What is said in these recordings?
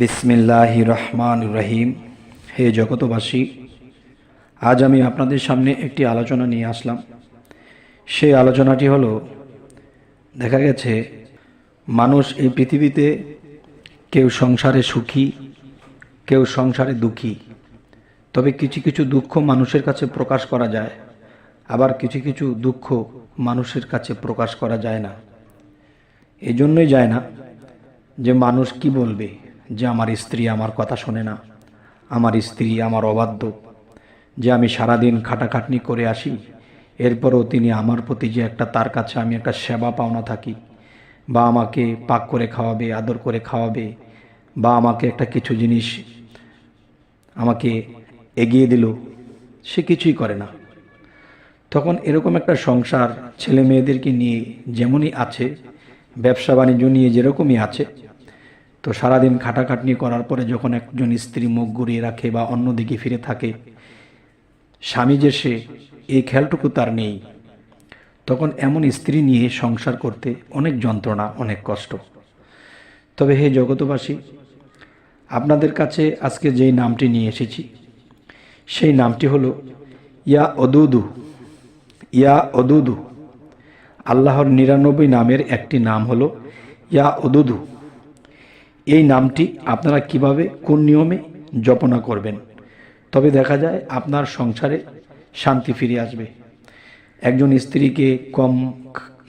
বিসমিল্লাহ রহমান রহিম। হে জগতবাসী আজ আমি আপনাদের সামনে একটি আলোচনা নিয়ে আসলাম। সেই আলোচনাটি হলো, দেখা গেছে, মানুষ এই পৃথিবীতে কেউ সংসারে সুখী, কেউ সংসারে দুঃখী। তবে কিছু কিছু দুঃখ মানুষের কাছে প্রকাশ করা যায়, আবার কিছু কিছু দুঃখ মানুষের কাছে প্রকাশ করা যায় না। এই জন্যই যায় না যে মানুষ কি বলবে। যে আমার স্ত্রী আমার কথা শোনে না। আমার স্ত্রী আমার অবাধ্য। যে আমি সারাদিন খাটাখাটনি করে আসি, এরপরও তিনি আমার প্রতি যে একটা তার কাছে আমি একটা সেবা পাওনা থাকি, বা আমাকে পাক করে খাওয়াবে, আদর করে খাওয়াবে, বা আমাকে একটা কিছু জিনিস আমাকে এগিয়ে দিল, সে কিছুই করে না। তখন এরকম একটা সংসার ছেলে মেয়েদেরকে নিয়ে যেমনই আছে, ব্যবসা বাণিজ্য নিয়ে যেরকমই আছে তো সারাদিন খাটাখাটনি করার পরে যখন একজন স্ত্রী মুখ ঘুরিয়ে রাখে বা অন্যদিকে ফিরে থাকে, স্বামী যে সে, এই খেয়ালটুকু তার নেই। তখন এমন স্ত্রী নিয়ে সংসার করতে অনেক যন্ত্রণা, অনেক কষ্ট। তবে হে জগতবাসী আপনাদের কাছে আজকে যেই নামটি নিয়ে এসেছি, সেই নামটি হলো ইয়া অদুদু। ইয়া অদুদু। আল্লাহর নিরানব্বই নামের একটি নাম হলো ইয়া অদুদু। এই নামটি আপনারা কীভাবে, কোন নিয়মে জপনা করবেন? তবে দেখা যায় আপনার সংসারে শান্তি ফিরে আসবে। একজন স্ত্রীকে কম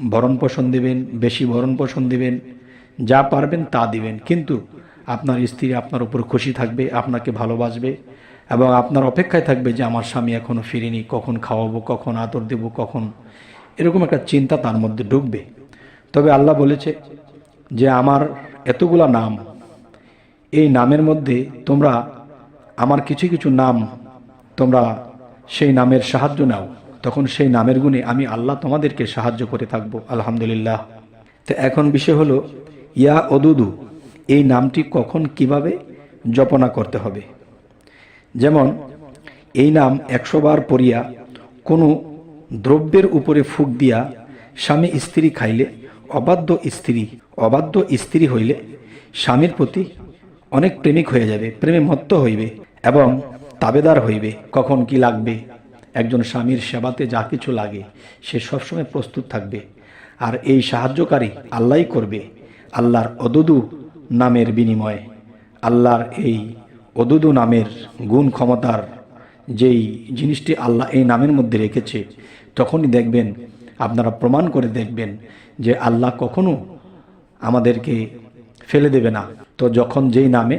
ভরণ পোষণ দেবেন, বেশি ভরণ পোষণ দেবেন, যা পারবেন তা দিবেন। কিন্তু আপনার স্ত্রী আপনার উপর খুশি থাকবে, আপনাকে ভালোবাসবে এবং আপনার অপেক্ষায় থাকবে যে আমার স্বামী এখনও ফিরেনি, কখন খাওয়াবো, কখন আদর দেব, কখন। এরকম একটা চিন্তা তার মধ্যে ঢুকবে। তবে আল্লাহ বলেছে যে, আমার এতগুলা নাম এই নামের মধ্যে তোমরা আমার কিছু কিছু নাম তোমরা সেই নামের সাহায্য নাও। তখন সেই নামের গুণে আমি আল্লাহ তোমাদেরকে সাহায্য করে থাকব, আলহামদুলিল্লাহ। তো এখন বিষয় হলো, ইয়া অদুদু এই নামটি কখন কীভাবে জপনা করতে হবে? যেমন, এই নাম একশো বার পড়িয়া কোনো দ্রব্যের উপরে ফুক দিয়া স্বামী স্ত্রী খাইলে অবাধ্য স্ত্রী অবাধ্য স্ত্রী হইলে স্বামীর প্রতি অনেক প্রেমিক হয়ে যাবে, প্রেমে মত্ত হইবে এবং তাবেদার হইবে, কখন কি লাগবে? একজন স্বামীর সেবাতে যা কিছু লাগে, সে সবসময় প্রস্তুত থাকবে। আর এই সাহায্যকারী আল্লাহই করবে, আল্লাহর অদুদু নামের বিনিময়ে। আল্লাহর এই অদুদু নামের গুণ ক্ষমতার যেই জিনিসটি আল্লাহ এই নামের মধ্যে রেখেছে, তখনই দেখবেন, আপনারা প্রমাণ করে দেখবেন যে আল্লাহ কখনো আমাদেরকে ফেলে দেবে না। তো যখন যেই নামে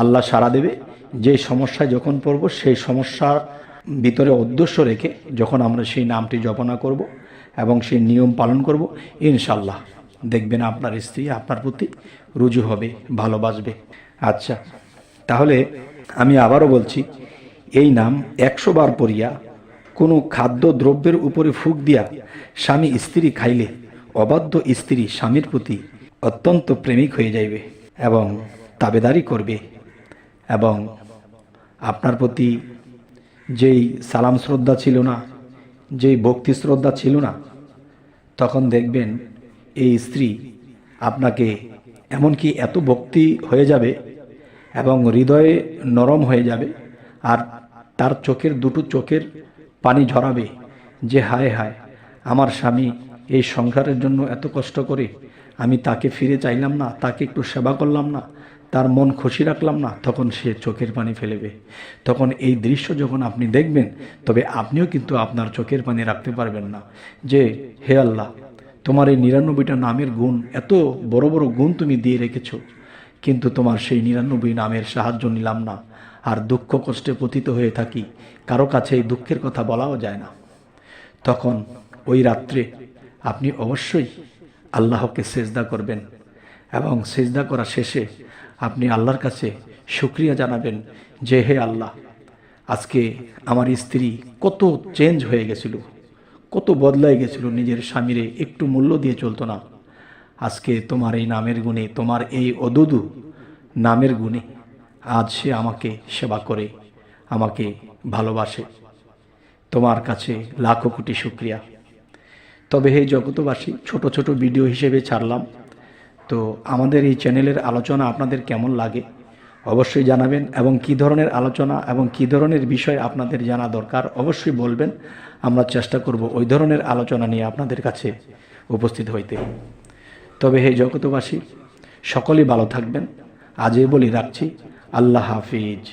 আল্লাহ সাড়া দেবে যে সমস্যায় যখন পড়ব, সেই সমস্যার ভিতরে উদ্দেশ্য রেখে যখন আমরা সেই নামটি জপনা করব এবং সেই নিয়ম পালন করব ইনশাল্লাহ দেখবেন আপনার স্ত্রী আপনার প্রতি রুজু হবে, ভালোবাসবে। আচ্ছা তাহলে আমি আবারও বলছি, এই নাম একশো বার পড়িয়া কোনো খাদ্য দ্রব্যের উপরে ফুক দিয়া স্বামী স্ত্রী খাইলে অবাধ্য স্ত্রী স্বামীর প্রতি অত্যন্ত প্রেমিক হয়ে যাইবে। এবং তাবেদারি করবে এবং আপনার প্রতি যেই সালাম শ্রদ্ধা ছিল না, যেই ভক্তি শ্রদ্ধা ছিল না, তখন দেখবেন এই স্ত্রী আপনাকে এমনকি এত ভক্তি হয়ে যাবে এবং হৃদয়ে নরম হয়ে যাবে আর তার চোখের দুটো চোখের পানি ঝরাবে যে হায় হায়, আমার স্বামী এই সংসারের জন্য এত কষ্ট করে আমি তাকে ফিরে চাইলাম না, তাকে একটু সেবা করলাম না, তার মন খুশি রাখলাম না, তখন সে চোখের পানি ফেলেবে তখন এই দৃশ্য যখন আপনি দেখবেন, তবে আপনিও কিন্তু আপনার চোখের পানি রাখতে পারবেন না। যে, হে আল্লাহ, তোমার এই নিরানব্বইটা নামের গুণ, এত বড় বড় গুণ তুমি দিয়ে রেখেছো, কিন্তু তোমার সেই নিরানব্বই নামের সাহায্য নিলাম না, আর দুঃখ কষ্টে পতিত হয়ে থাকি, কারও কাছে এই দুঃখের কথা বলাও যায় না। তখন ওই রাত্রে আপনি অবশ্যই আল্লাহকে সেজদা করবেন এবং সেজদা করা শেষে আপনি আল্লাহর কাছে শুক্রিয়া জানাবেন যে হে আল্লাহ, আজকে আমার স্ত্রী কত চেঞ্জ হয়ে গেছিল, কত বদলাই গেছিল, নিজের স্বামীরে একটু মূল্য দিয়ে চলতো না। আজকে তোমার এই নামের গুণে, তোমার এই অদুদু নামের গুণে আজ সে আমাকে সেবা করে, আমাকে ভালোবাসে। তোমার কাছে লাখো কোটি শুক্রিয়া। তবে হে জগতবাসী ছোট ছোট ভিডিও হিসেবে ছাড়লাম। তো আমাদের এই চ্যানেলের আলোচনা আপনাদের কেমন লাগে? অবশ্যই জানাবেন এবং কী ধরনের আলোচনা এবং কী ধরনের বিষয় আপনাদের জানা দরকার অবশ্যই বলবেন। আমরা চেষ্টা করব ওই ধরনের আলোচনা নিয়ে আপনাদের কাছে উপস্থিত হইতে। তবে হে জগতবাসী সকলেই ভালো থাকবেন। আজই বলি রাখছি। আল্লাহ হাফিজ।